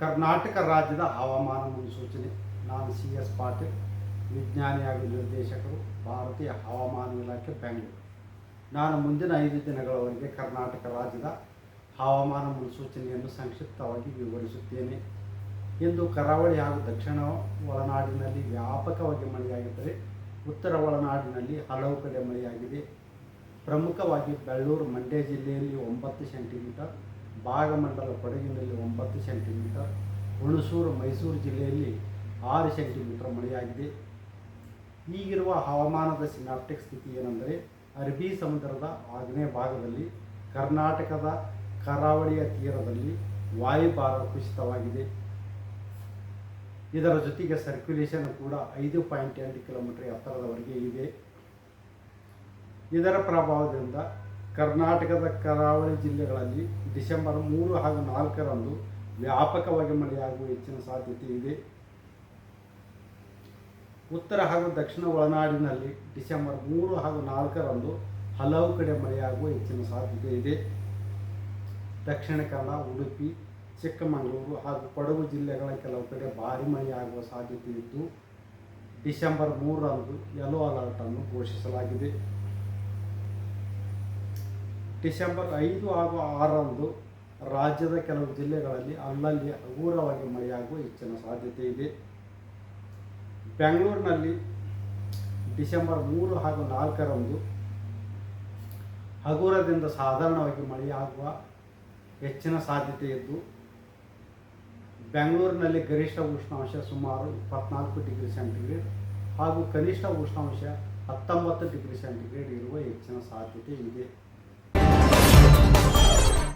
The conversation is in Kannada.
ಕರ್ನಾಟಕ ರಾಜ್ಯದ ಹವಾಮಾನ ಮುನ್ಸೂಚನೆ. ನಾನು ಸಿ ಎಸ್ ಪಾಟೀಲ್, ವಿಜ್ಞಾನಿಯಾಗಿ ನಿರ್ದೇಶಕರು, ಭಾರತೀಯ ಹವಾಮಾನ ಇಲಾಖೆ, ಬೆಂಗಳೂರು. ನಾನು ಮುಂದಿನ ಐದು ದಿನಗಳವರೆಗೆ ಕರ್ನಾಟಕ ರಾಜ್ಯದ ಹವಾಮಾನ ಮುನ್ಸೂಚನೆಯನ್ನು ಸಂಕ್ಷಿಪ್ತವಾಗಿ ವಿವರಿಸುತ್ತೇನೆ. ಇಂದು ಕರಾವಳಿ ಹಾಗೂ ದಕ್ಷಿಣ ಒಳನಾಡಿನಲ್ಲಿ ವ್ಯಾಪಕವಾಗಿ ಮಳೆಯಾಗಿದ್ದರೆ, ಉತ್ತರ ಒಳನಾಡಿನಲ್ಲಿ ಹಲವು ಕಡೆ ಮಳೆಯಾಗಿದೆ. ಪ್ರಮುಖವಾಗಿ ಬೆಳ್ಳೂರು, ಮಂಡ್ಯ ಜಿಲ್ಲೆಯಲ್ಲಿ ಒಂಬತ್ತು ಸೆಂಟಿಮೀಟರ್ ಭಾಗಮಂಡಲ ಕೊಡಗಿನಲ್ಲಿ ಒಂಬತ್ತು ಸೆಂಟಿಮೀಟರ್, ಹುಣಸೂರು, ಮೈಸೂರು ಜಿಲ್ಲೆಯಲ್ಲಿ ಆರು ಸೆಂಟಿಮೀಟರ್ ಮಳೆಯಾಗಿದೆ. ಈಗಿರುವ ಹವಾಮಾನದ ಸಿನಾಪ್ಟಿಕ್ ಸ್ಥಿತಿ ಏನೆಂದರೆ, ಅರಬ್ಬಿ ಸಮುದ್ರದ ಆಗ್ನೇಯ ಭಾಗದಲ್ಲಿ, ಕರ್ನಾಟಕದ ಕರಾವಳಿಯ ತೀರದಲ್ಲಿ ವಾಯುಭಾರ ಕುಸಿತವಾಗಿದೆ. ಇದರ ಜೊತೆಗೆ ಸರ್ಕ್ಯುಲೇಷನ್ ಕೂಡ ಐದು ಪಾಯಿಂಟ್ ಎಂಟು ಕಿಲೋಮೀಟರ್ ಎತ್ತರದವರೆಗೆ ಇದೆ. ಇದರ ಪ್ರಭಾವದಿಂದ ಕರ್ನಾಟಕದ ಕರಾವಳಿ ಜಿಲ್ಲೆಗಳಲ್ಲಿ ಡಿಸೆಂಬರ್ ಮೂರು ಹಾಗೂ ನಾಲ್ಕರಂದು ವ್ಯಾಪಕವಾಗಿ ಮಳೆಯಾಗುವ ಹೆಚ್ಚಿನ ಸಾಧ್ಯತೆ ಇದೆ. ಉತ್ತರ ಹಾಗೂ ದಕ್ಷಿಣ ಒಳನಾಡಿನಲ್ಲಿ ಡಿಸೆಂಬರ್ ಮೂರು ಹಾಗೂ ನಾಲ್ಕರಂದು ಹಲವು ಕಡೆ ಮಳೆಯಾಗುವ ಹೆಚ್ಚಿನ ಸಾಧ್ಯತೆ ಇದೆ. ದಕ್ಷಿಣ ಕನ್ನಡ, ಉಡುಪಿ, ಚಿಕ್ಕಮಗಳೂರು ಹಾಗೂ ಕೊಡಗು ಜಿಲ್ಲೆಗಳ ಕೆಲವು ಕಡೆ ಭಾರಿ ಮಳೆಯಾಗುವ ಸಾಧ್ಯತೆ ಇದ್ದು ಡಿಸೆಂಬರ್ ಮೂರರಂದು ಯೆಲ್ಲೋ ಅಲರ್ಟನ್ನು ಘೋಷಿಸಲಾಗಿದೆ. ಡಿಸೆಂಬರ್ ಐದು ಹಾಗೂ ಆರರಂದು ರಾಜ್ಯದ ಕೆಲವು ಜಿಲ್ಲೆಗಳಲ್ಲಿ ಅಲ್ಲಲ್ಲಿ ಹಗುರವಾಗಿ ಮಳೆಯಾಗುವ ಹೆಚ್ಚಿನ ಸಾಧ್ಯತೆ ಇದೆ. ಬೆಂಗಳೂರಿನಲ್ಲಿ ಡಿಸೆಂಬರ್ ಮೂರು ಹಾಗೂ ನಾಲ್ಕರಂದು ಹಗುರದಿಂದ ಸಾಧಾರಣವಾಗಿ ಮಳೆಯಾಗುವ ಹೆಚ್ಚಿನ ಸಾಧ್ಯತೆ ಇದ್ದು, ಬೆಂಗಳೂರಿನಲ್ಲಿ ಗರಿಷ್ಠ ಉಷ್ಣಾಂಶ ಸುಮಾರು ಇಪ್ಪತ್ನಾಲ್ಕು ಡಿಗ್ರಿ ಸೆಂಟಿಗ್ರೇಡ್ ಹಾಗೂ ಕನಿಷ್ಠ ಉಷ್ಣಾಂಶ ಹತ್ತೊಂಬತ್ತು ಡಿಗ್ರಿ ಸೆಂಟಿಗ್ರೇಡ್ ಇರುವ ಹೆಚ್ಚಿನ ಸಾಧ್ಯತೆ ಇದೆ.